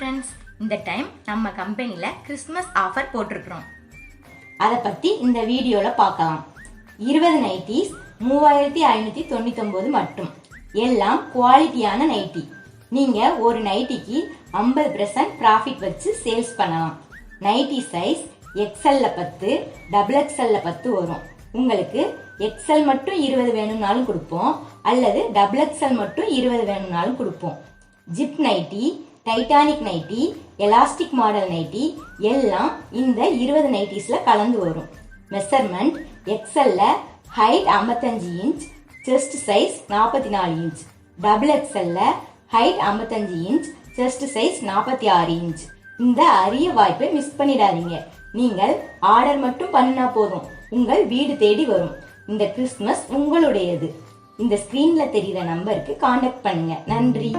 Friends இந்த time நம்ம கம்பெனியில் கிறிஸ்மஸ் ஆஃபர் போட்டிருக்கிறோம். அதை பற்றி இந்த வீடியோவில் பார்க்கலாம். இருபது நைட்டிஸ் மூவாயிரத்தி ஐநூற்றி தொண்ணூத்தொம்பது மட்டும். எல்லாம் குவாலிட்டியான நைட்டி நீங்கள் ஒரு நைட்டிக்கு ஐம்பது பர்சன்ட் ப்ராஃபிட் வச்சு சேல்ஸ் பண்ணலாம். நைட்டி சைஸ் எக்ஸல்ல பத்து டபுள் எக்ஸல்ல பத்து வரும். உங்களுக்கு எக்ஸல் மட்டும் இருபது வேணும்னாலும் கொடுப்போம். அல்லது டபுள் எக்ஸல் மட்டும் இருபது வேணும்னாலும் கொடுப்போம். Zip nighty titanic nighty elastic model nighty எல்லாம் இந்த இருபது நைட்டிஸில் கலந்து வரும். மெஷர்மெண்ட் எக்ஸல்ல ஹைட் 55 இன்ச் செஸ்ட் சைஸ் நாற்பத்தி நாலு இன்ச் டபுள் எக்ஸல்ல ஹைட் 55 இன்ச் செஸ்ட் சைஸ் நாற்பத்தி ஆறு இன்ச் இந்த அரிய வாய்ப்பை மிஸ் பண்ணிடாதீங்க. நீங்கள் ஆர்டர் மட்டும் பண்ணா போதும். உங்கள் வீடு தேடி வரும். இந்த கிறிஸ்மஸ் உங்களுடையது. இந்த ஸ்கிரீன்ல தெரியுற நம்பருக்கு காண்டாக்ட் பண்ணுங்க. நன்றி.